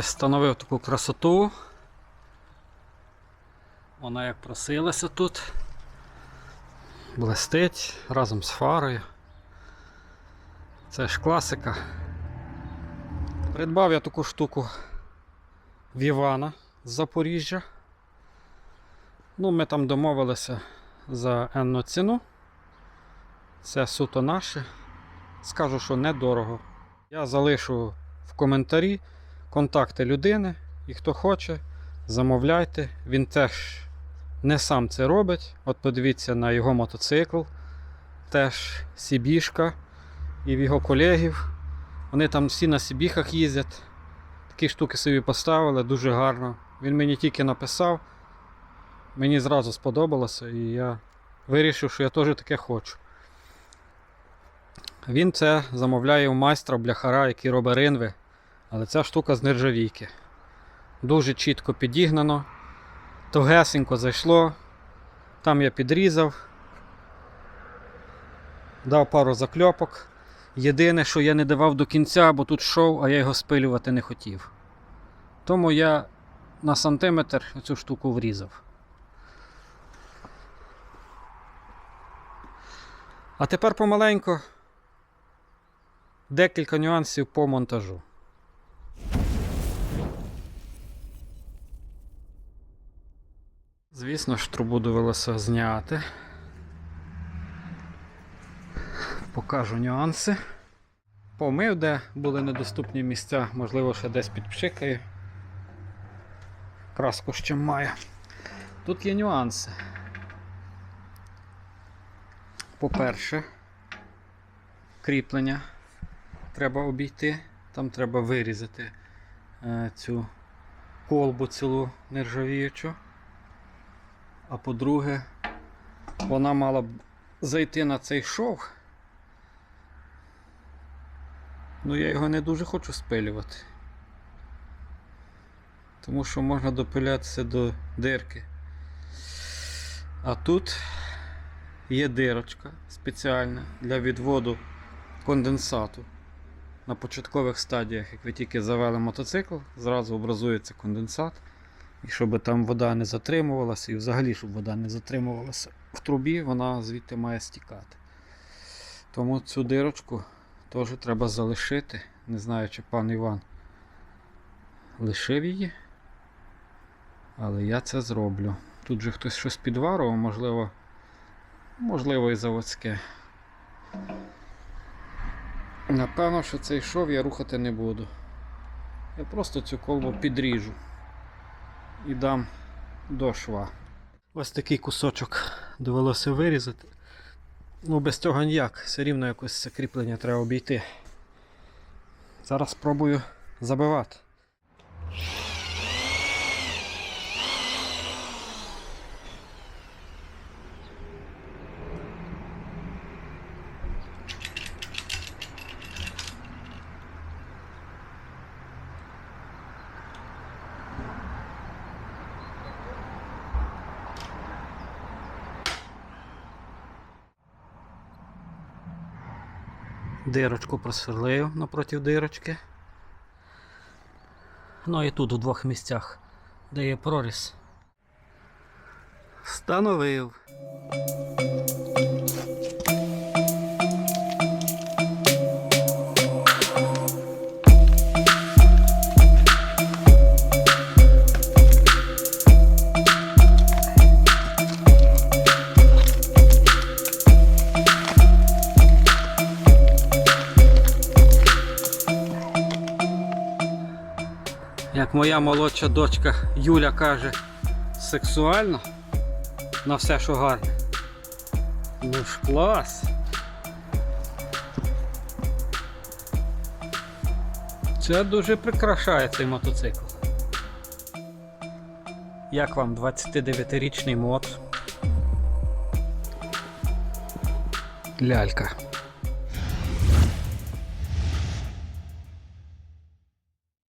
Ось встановив таку красоту. Вона як просилася тут. Блестить разом з фарою. Це ж класика. Придбав я таку штуку в Івана з Запоріжжя. Ну, ми там домовилися за енну ціну. Це суто наше. Скажу, що недорого. Я залишу в коментарі контакти людини, і хто хоче, замовляйте. Він теж не сам це робить. От подивіться на його мотоцикл, теж Сібішка і в його колегів. Вони там всі на Сібіхах їздять. Такі штуки собі поставили, дуже гарно. Він мені тільки написав. Мені зразу сподобалося, і я вирішив, що я теж таке хочу. Він це замовляє у майстра бляхара, який робить ринви. Але ця штука з нержавійки. Дуже чітко підігнано. Тогесенько зайшло. Там я підрізав. Дав пару закльопок. Єдине, що я не давав до кінця, бо тут шов, а я його спилювати не хотів. Тому я на сантиметр цю штуку врізав. А тепер помаленько декілька нюансів по монтажу. Звісно ж, трубу довелося зняти. Покажу нюанси. Помив, де були недоступні місця, можливо, ще десь підпшикаю. Краску ще маю. Тут є нюанси. По-перше, кріплення треба обійти, там треба вирізати е, цю колбу цілу нержавіючу. А по-друге, вона мала б зайти на цей шов. Ну я його не дуже хочу спилювати. Тому що можна допилятися до дирки. А тут є дирочка спеціальна для відводу конденсату. На початкових стадіях, як ви тільки завели мотоцикл, зразу образується конденсат. І щоб там вода не затримувалася, і взагалі, щоб вода не затримувалася в трубі, вона звідти має стікати. Тому цю дирочку теж треба залишити. Не знаю, чи пан Іван лишив її. Але я це зроблю. Тут же хтось щось підварував, можливо, можливо і заводське. Напевно, що цей шов я рухати не буду. Я просто цю колбу підріжу і дам до шва. Ось такий кусочок довелося вирізати. Ну, без цього ніяк, все рівно якось це кріплення треба обійти. Зараз спробую забивати. Дирочку просверлив напроти дирочки. Ну і тут у двох місцях, де є проріз. Встановив. Як моя молодша дочка Юля каже, сексуально на все, що гарне. Ну ж клас. Це дуже прикрашає цей мотоцикл. Як вам 29-річний мод? лялька.